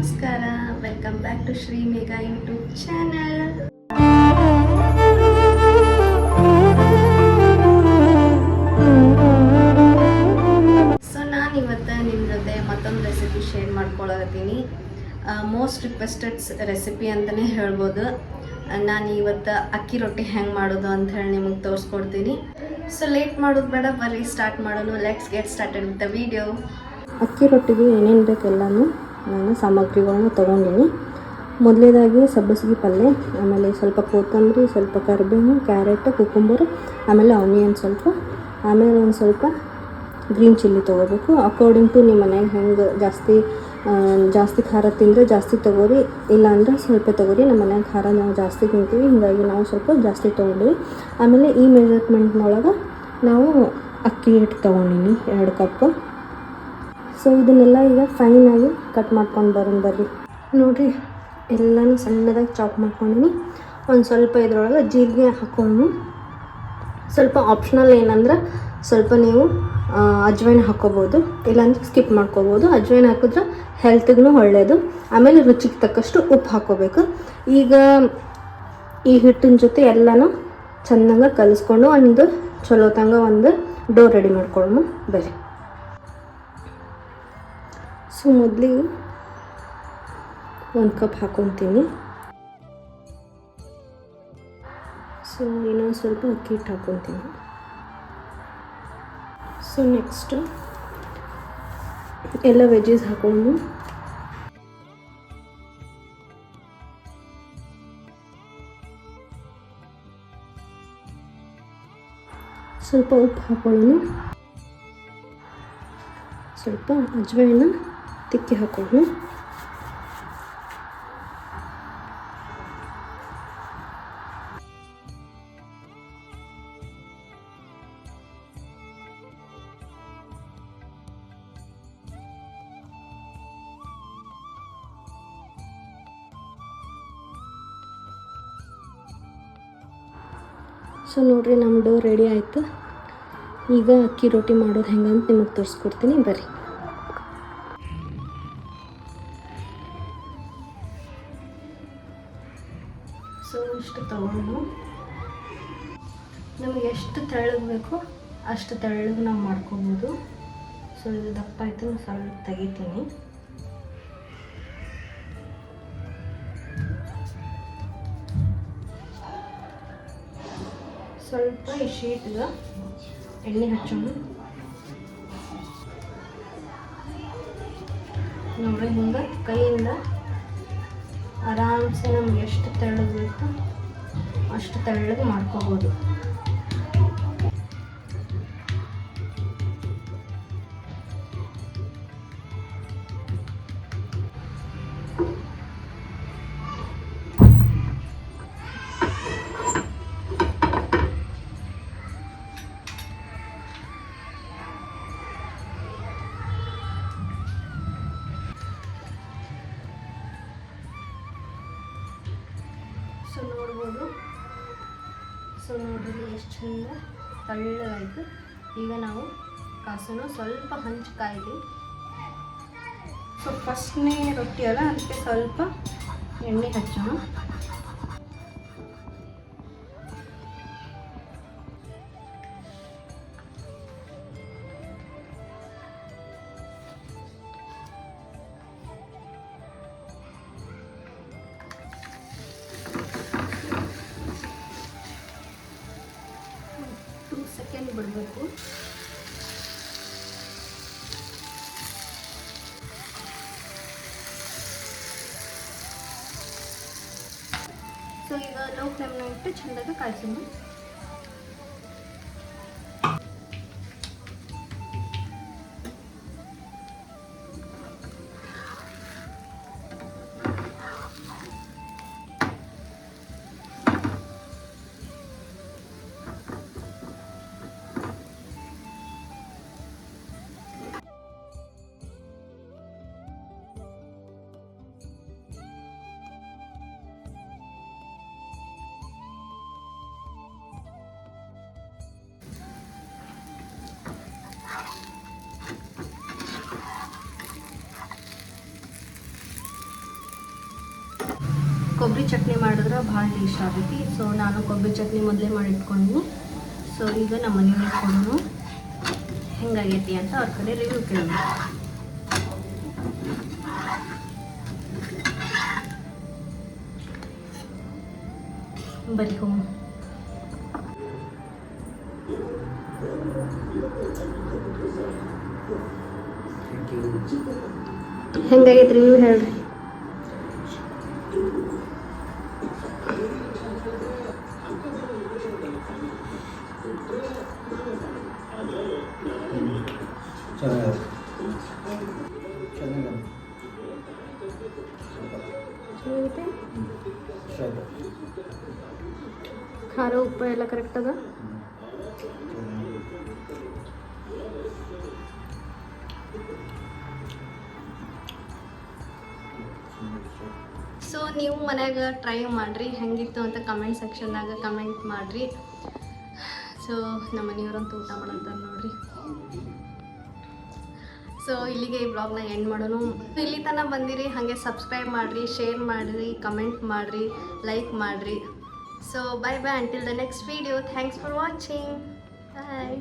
ನಮಸ್ಕಾರ welcome back to Shri Megha YouTube channel so ನಾನು ಇವತ್ತು ನಿಮ್ಮ ಜೊತೆ ಮತ್ತೊಂದು ರೆಸಿಪಿ ಶೇರ್ ಮಾಡ್ಕೊಳ್ಳತ್ತೀನಿ ಮೋಸ್ಟ್ ರಿಕ್ವೆಸ್ಟೆಡ್ ರೆಸಿಪಿ ಅಂತಲೇ ಹೇಳ್ಬೋದು. ನಾನು ಇವತ್ತು ಅಕ್ಕಿ ರೊಟ್ಟಿ ಹೆಂಗೆ ಮಾಡೋದು ಅಂತ ಹೇಳಿ ನಿಮಗೆ ತೋರಿಸ್ಕೊಡ್ತೀನಿ. ಸೊ ಲೇಟ್ ಮಾಡೋದು ಬೇಡ ಬರ್ರಿ ಸ್ಟಾರ್ಟ್ ಮಾಡೋಣ let's get started with the video ಅಕ್ಕಿ ರೊಟ್ಟಿಗೆ ಏನೇನು ಬೇಕೆಲ್ಲನೂ ನಾನು ಸಾಮಗ್ರಿಗಳನ್ನ ತೊಗೊಂಡಿನಿ. ಮೊದಲೇದಾಗಿ ಸಬ್ಬಸಿಗೆ ಪಲ್ಯ ಆಮೇಲೆ ಸ್ವಲ್ಪ ಕೊತ್ತಂಬರಿ, ಸ್ವಲ್ಪ ಕರಿಬೇವು ಕ್ಯಾರೆಟ್, ಕುಕುಂಬರು, ಆಮೇಲೆ ಆನಿಯನ್ ಸ್ವಲ್ಪ. ಆಮೇಲೆ ಒಂದು ಸ್ವಲ್ಪ ಗ್ರೀನ್ ಚಿಲ್ಲಿ ತೊಗೋಬೇಕು. ಅಕಾರ್ಡಿಂಗ್ ಟು ನಿಮ್ಮ ಮನೆಗೆ ಹೆಂಗೆ ಜಾಸ್ತಿ ಜಾಸ್ತಿ ಖಾರ ತಿಂದರೆ ಜಾಸ್ತಿ ತೊಗೋರಿ. ಇಲ್ಲಾಂದ್ರೆ ಸ್ವಲ್ಪ ತೊಗೋರಿ. ನಮ್ಮ ಮನೆಯಾಗ ಖಾರ ನಾವು ಜಾಸ್ತಿ ತಿಂತೀವಿ. ಹೀಗಾಗಿ ನಾವು ಸ್ವಲ್ಪ ಜಾಸ್ತಿ ತೊಗೊಂಡಿವಿ. ಆಮೇಲೆ ಈ ಮೆಜರ್ಮೆಂಟ್ನೊಳಗೆ ನಾವು ಅಕ್ಕಿ ಹಿಟ್ಟು ತೊಗೊಂಡಿನಿ. ಎರಡು ಕಪ್ಪು ಸೊ ಇದನ್ನೆಲ್ಲ ಈಗ ಫೈನಾಗಿ ಕಟ್ ಮಾಡ್ಕೊಂಡು ಬರೋಣ, ಬರ್ರಿ. ನೋಡಿರಿ, ಎಲ್ಲನೂ ಸಣ್ಣದಾಗಿ ಚಾಪ್ ಮಾಡ್ಕೊಂಡಿನಿ. ಒಂದು ಸ್ವಲ್ಪ ಇದ್ರೊಳಗೆ ಜೀರಿಗೆ ಹಾಕೊಂಡು ಸ್ವಲ್ಪ ಆಪ್ಷನಲ್ ಏನಂದ್ರೆ ಸ್ವಲ್ಪ ನೀವು ಅಜ್ವೈನ್ ಹಾಕೋಬೋದು. ಇಲ್ಲಾಂದ್ರೆ ಸ್ಕಿಪ್ ಮಾಡ್ಕೋಬೋದು. ಅಜ್ವೈನ್ ಹಾಕಿದ್ರೆ ಹೆಲ್ತ್ಗೂ ಒಳ್ಳೆಯದು ಆಮೇಲೆ ರುಚಿಗೆ ತಕ್ಕಷ್ಟು ಉಪ್ಪು ಹಾಕೋಬೇಕು. ಈಗ ಈ ಹಿಟ್ಟಿನ ಜೊತೆ ಎಲ್ಲನೂ ಚೆನ್ನಾಗಿ ಕಲಿಸ್ಕೊಂಡು ಒಂದು ಚಲೋ ತಂಗ ಒಂದು ಡೋ ರೆಡಿ ಮಾಡ್ಕೊಳ್ಳೋಣ ಬರ್ರಿ. ಸೊ ಮೊದಲಿಗೆ ಒಂದು ಕಪ್ ಹಾಕೊತೀನಿ. ಸೊ ಇನ್ನೊಂದು ಸ್ವಲ್ಪ ಅಕ್ಕಿ ಹಿಟ್ಟು ಹಾಕೊತೀನಿ. ಸೊ ನೆಕ್ಸ್ಟು ಎಲ್ಲ ವೆಜ್ಜಸ್ ಹಾಕೊಂಡು ಸ್ವಲ್ಪ ಉಪ್ಪು ಹಾಕೊಳ್ಳೋಣ. ಸ್ವಲ್ಪ ಅಜ್ವಾಯಿನ ತಿಕ್ಕಿ ಹಾಕೋಣ ಸೊ ನೋಡಿರಿ ನಮ್ಮ ಡೋ ರೆಡಿ ಆಯಿತು. ಈಗ ಅಕ್ಕಿ ರೊಟ್ಟಿ ಮಾಡೋದು ಹೆಂಗಂತ ನಿಮಗೆ ತೋರಿಸ್ಕೊಡ್ತೀನಿ. ಬರ್ರಿ. ಇಷ್ಟು ತಗೊಂಡು ನಮಗೆ ಎಷ್ಟು ತೆಳ್ಳಗೆ ಬೇಕೋ ಅಷ್ಟು ತೆಳ್ಳಗೆ ನಾವು ಮಾಡ್ಕೊಬೋದು. ಸೊ ಇದು ದಪ್ಪ ಆಯಿತು ಸ್ವಲ್ಪ ತೆಗಿತೀನಿ. ಸ್ವಲ್ಪ ಈ ಶೀಟ್ಗೆ ಎಣ್ಣೆ ಹಚ್ಚೋಣ. ನೋಡಿ ಹಿಂಗೆ ಕೈಯಿಂದ ಆರಾಮ್ಸೆ ನಮ್ಗೆ ಎಷ್ಟು ತೆಳ್ಳಗೆ ಬೇಕೋ ಅಷ್ಟು ತೆಳ್ಳಗೆ ಮಾಡ್ಕೋಬೋದು. ಸೊ ನೋಡ್ಬೋದು. ಸೊ ನೋಡಿರಿ ಎಷ್ಟು ಚಂದ ತಳ್ಳಾಯಿತು ಈಗ ನಾವು ಕಾಸನ್ನು ಸ್ವಲ್ಪ ಹಂಚು ಕಾಯ್ಲಿ ಸೊ ಫಸ್ಟ್ನೇ ರೊಟ್ಟಿ ಅಲ್ಲ, ಅದಕ್ಕೆ ಸ್ವಲ್ಪ ಎಣ್ಣೆ ಹಚ್ಚೋಣ. ಬಿಡಬೇಕು ಸೊ ಈಗ ಲೋ ಫ್ಲೇಮ್ನ ಇಟ್ಟು ಚೆಂದಾಗಿ ಕಾಯಿಸೋಣ. ಕೊಬ್ಬರಿ ಚಟ್ನಿ ಮಾಡಿದ್ರೆ ಭಾಳ ಟೇಸ್ಟ್ ಆಗೈತಿ ಸೊ ನಾನು ಕೊಬ್ಬರಿ ಚಟ್ನಿ ಮೊದಲೇ ಮಾಡಿ ಇಟ್ಕೊಂಡಿನಿ ಸೊ ಈಗ ನಮ್ಮ ಮನೆಯಲ್ಲಿ ಇಟ್ಕೊಂಡು ಹೆಂಗಾಗೈತಿ ಅಂತ ಅವ್ರ ಕಡೆ ರಿವ್ಯೂ ಕೇಳೋಣ. ಬರೀ ಹೋಮ್ ಹೆಂಗಾಗೈತಿ ರಿವ್ಯೂ ಹೇಳ್ರಿ. ಸಾಕು ಖಾರ ಉಪ್ಪು ಎಲ್ಲ ಕರೆಕ್ಟ್ ಅದ ಸೊ ನೀವು ಮನ್ಯಾಗ ಟ್ರೈ ಮಾಡಿರಿ. ಹೆಂಗಿತ್ತು ಅಂತ ಕಮೆಂಟ್ ಸೆಕ್ಷನ್ದಾಗ ಕಮೆಂಟ್ ಮಾಡಿರಿ. ಸೊ ನಮ್ಮ ಮನೆಯವ್ರಂತೂ ಊಟ ಮಾಡಂತಾರೆ ನೋಡ್ರಿ. ಸೊ ಇಲ್ಲಿಗೆ ಈ ಬ್ಲಾಗ್ನ ಎಂಡ್ ಮಾಡೋಣ. ಇಲ್ಲಿ ತನಕ ಬಂದಿರಿ, ಹಾಗೆ ಸಬ್ಸ್ಕ್ರೈಬ್ ಮಾಡಿರಿ ಶೇರ್ ಮಾಡಿರಿ ಕಮೆಂಟ್ ಮಾಡಿರಿ ಲೈಕ್ ಮಾಡಿರಿ. So bye bye until the next video thanks for watching bye